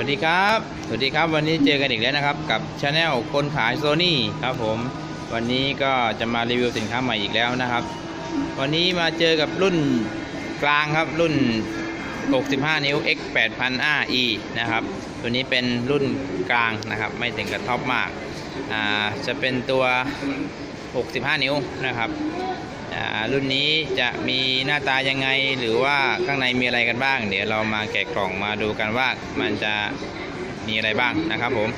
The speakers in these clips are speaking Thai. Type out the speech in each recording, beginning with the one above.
วัสดีครับ สวัสดีครับ วันนี้เจอกันอีกแล้วนะครับ กับช anel คนขายโซนี่ครับผม วันนี้ก็จะมารีวิวสินค้าใหม่อีกแล้วนะครับ วันนี้มาเจอกับรุ่นกลางครับ รุ่น 65 นิ้ว X 8000 RE นะครับ ตัวนี้เป็นรุ่นกลางนะครับ ไม่ถึงกับท็อปมาก อ่า จะเป็นตัว 65 นิ้วนะครับ รุ่นนี้จะมีหน้าตายังไงหรือว่าข้างในมีอะไรกันบ้าง เดี๋ยวเรามาแกะกล่องมาดูกันว่ามันจะมีอะไรบ้างนะครับผม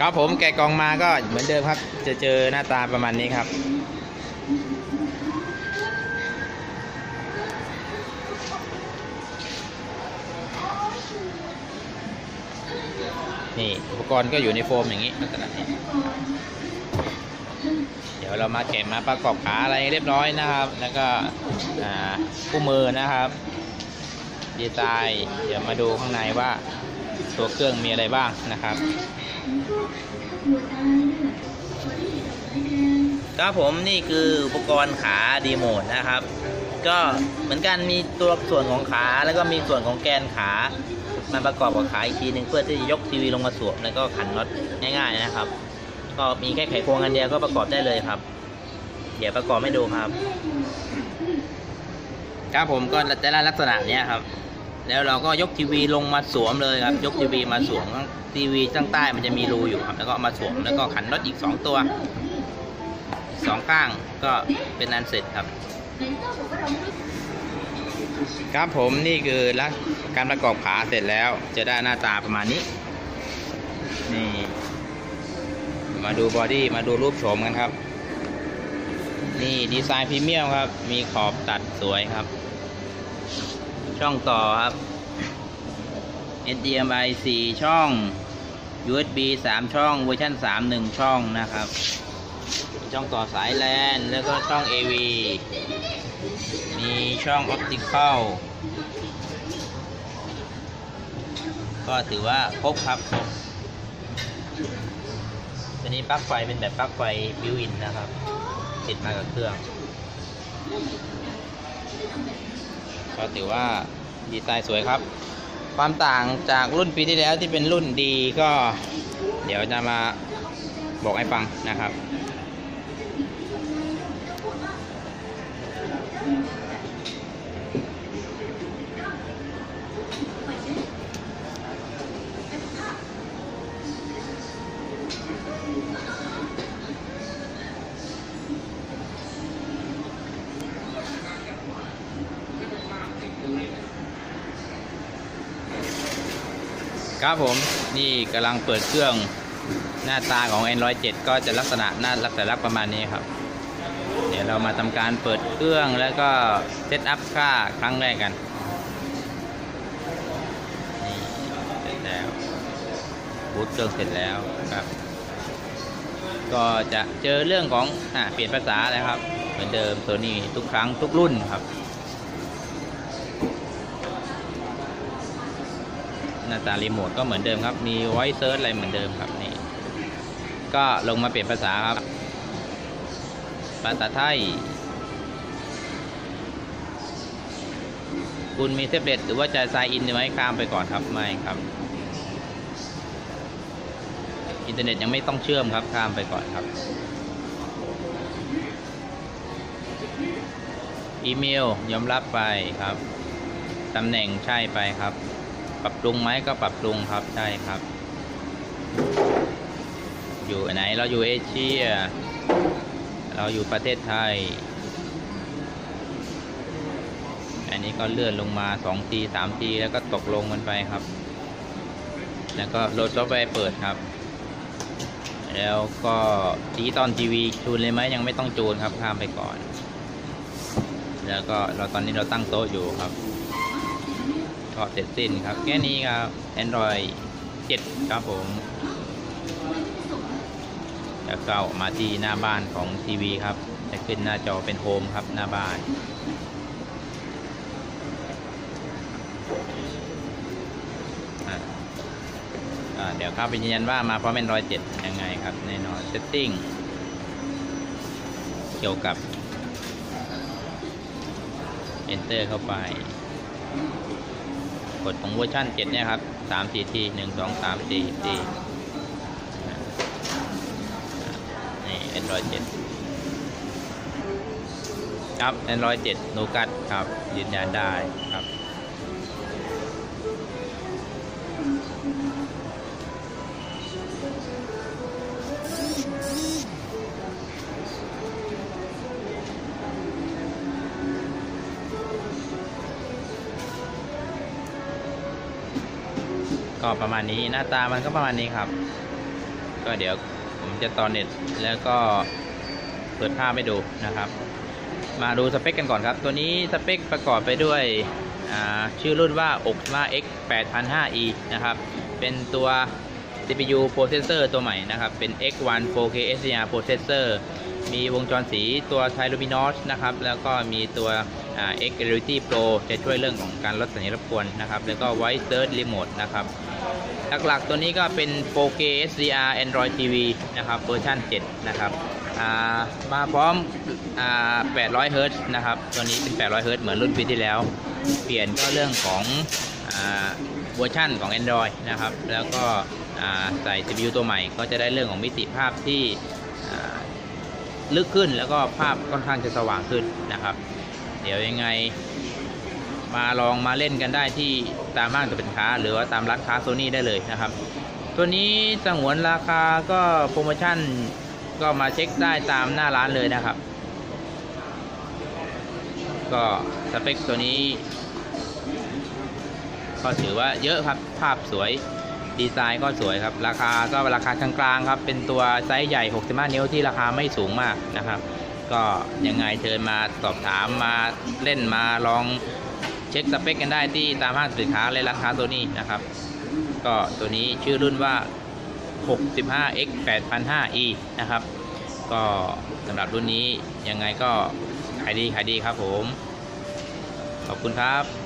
ครับผมแกะกล่องมาก็เหมือนเดิมครับ จะเจอหน้าตาประมาณนี้ครับนี่อุปกรณ์ก็อยู่ในโฟมอย่างนี้ลักษณะนี้ เดี๋ยวเรามาเก็บมาประกอบขาอะไรเรียบร้อยนะครับ แล้วก็อ่าคู่มือนะครับ ดีไซน์เดี๋ยวมาดูข้างในว่าตัวเครื่องมีอะไรบ้างนะครับครับผมนี่คืออุปกรณ์ขาดีโมดนะครับ ก็เหมือนกันมีตัวส่วนของขาแล้วก็มีส่วนของแกนขามาประกอบกับขาอีกทีหนึ่งเพื่อที่จะยกทีวีลงมาสวมแล้วก็ขันน็อตง่าย ๆนะครับ ก็มีแค่ไขควงอันเดียวก็ประกอบได้เลยครับ เดี๋ยวประกอบให้ดูครับครับผมก็จะได้ลักษณะเนี้ยครับ แล้วเราก็ยกทีวีลงมาสวมเลยครับ ยกทีวีมาสวมทีวีข้างใต้มันจะมีรูอยู่ครับ แล้วก็มาสวมแล้วก็ขันน็อตอีกสองตัวสองข้างก็เป็นอันเสร็จครับ ครับผมนี่คือการประกอบขาเสร็จแล้ว จะได้หน้าตาประมาณนี้นี่ มาดูบอดี้มาดูรูปโฉมกันครับ นี่ดีไซน์พรีเมียมครับ มีขอบตัดสวยครับ ช่องต่อครับ HDMI 4 ช่อง USB 3 ช่องเวอร์ชัน3 1 ช่องนะครับ ช่องต่อสายแลน แล้วก็ช่อง AV มีช่อง Optical ก็ถือว่าครบครับครบ ตัวนี้ปลั๊กไฟเป็นแบบปลั๊กไฟบิวอินนะครับ ติดมากับเครื่อง ก็ถือว่าดีไซน์สวยครับ ความต่างจากรุ่นปีที่แล้วที่เป็นรุ่นดีก็ เดี๋ยวจะมาบอกให้ฟังนะครับ ครับผมนี่กำลังเปิดเครื่องหน้าตาของ Android 7 ก็จะลักษณะหน้าลักษณะประมาณนี้ครับ เดี๋ยวเรามาทำการเปิดเครื่องแล้วก็เซตอัพค่าครั้งแรกกันนี่เสร็จแล้วบูตเครื่องเสร็จแล้วครับ ก็จะเจอเรื่องของอ่าเปลี่ยนภาษานะครับ เหมือนเดิมตัวนี้ทุกครั้งทุกรุ่นครับ น้าตารีโมทก็เหมือนเดิมครับ มี voice search อะไรเหมือนเดิมครับนี่ ก็ลงมาเปลี่ยนภาษาครับ ภาษาไทย คุณมีแท็บเล็ตหรือว่าจะ sign in ไหมข้ามไปก่อนครับไม่ครับ อินเทอร์เน็ตยังไม่ต้องเชื่อมครับข้ามไปก่อนครับ อีเมลยอมรับไปครับตำแหน่งใช่ไปครับ ปรับปรุงไหมก็ปรับปรุงครับใช่ครับ อยู่ไหนเราอยู่เอเชีย เราอยู่ประเทศไทย อันนี้ก็เลื่อนลงมา2ที3ทีแล้วก็ตกลงกันไปครับ แล้วก็โหลดซอฟต์แวร์เปิดครับ แล้วก็ดิจิตอลทีวีจูนเลยไหมยังไม่ต้องจูนครับข้ามไปก่อน แล้วก็เราตอนนี้เราตั้งโต๊ะอยู่ครับ ก็เสร็จสิ้นครับ แค่นี้ครับ Android 7 ครับผมแล้วก็มาที่หน้าบ้านของทีวีครับ จะขึ้นหน้าจอเป็นโฮมครับหน้าบ้านอ่าเดี๋ยวเข้าไปยืนยันว่ามาพร้อม Android 7 ยังไงครับแน่นอน Setting เกี่ยวกับ Enter เข้าไป กดของเวอร์ชัน7เนี่ยครับ3 4ที1 2 3 4 4นี่ Android 7 ครับ Android 7 Nougat ครับ ยืนยันได้ครับ ก็ประมาณนี้หน้าตามันก็ประมาณนี้ครับ ก็เดี๋ยวผมจะต่อเน็ตแล้วก็เปิดภาพให้ดูนะครับ มาดูสเปคกันก่อนครับ ตัวนี้สเปคประกอบไปด้วยชื่อรุ่นว่า Optima X 8005e นะครับ เป็นตัว CPU processor ตัวใหม่นะครับ เป็น X1 4K SDR processor มีวงจรสีตัว Thai Luminos นะครับ แล้วก็มีตัว X Reality Pro จะช่วยเรื่องของการลดสัญญาณรบกวนนะครับ แล้วก็ Voice Search Remote นะครับ หลักๆ ตัวนี้ก็เป็น 4K SDR Android TV นะครับเวอร์ชัน7 นะครับามาพร้อมอ800เฮิรต์นะครับ ตัวนี้เป็น 800เฮิรต์เหมือนรุ่นปีที่แล้ว เปลี่ยนก็เรื่องของเวอร์ชันของ Android นะครับ แล้วก็ใส่ CPU ตัวใหม่ก็จะได้เรื่องของมิติภาพที่ลึกขึ้นแล้วก็ภาพค่อนข้างจะสว่างขึ้นนะครับ เดี๋ยวยังไง มาลองมาเล่นกันได้ที่ตามห้างสรรพสินค้า หรือว่าตามร้านค้าโซนี่ได้เลยนะครับ ตัวนี้สงวนราคาก็โปรโมชั่นก็มาเช็คได้ตามหน้าร้านเลยนะครับ ก็สเปคตัวนี้ ก็ถือว่าเยอะครับภาพสวยดีไซน์ก็สวยครับ ราคาก็ราคากลางๆครับ เป็นตัวไซส์ใหญ่ 65 นิ้วที่ราคาไม่สูงมากนะครับ ก็ยังไงเชิญมาสอบถามมาเล่นมาลอง เช็คสเปคกันได้ที่ตามห้างสินค้าและร้านค้าโซนี่นะครับ ก็ตัวนี้ชื่อรุ่นว่า 65x 8005e นะครับ ก็สำหรับรุ่นนี้ยังไงก็ขายดีขายดีครับผม ขอบคุณครับ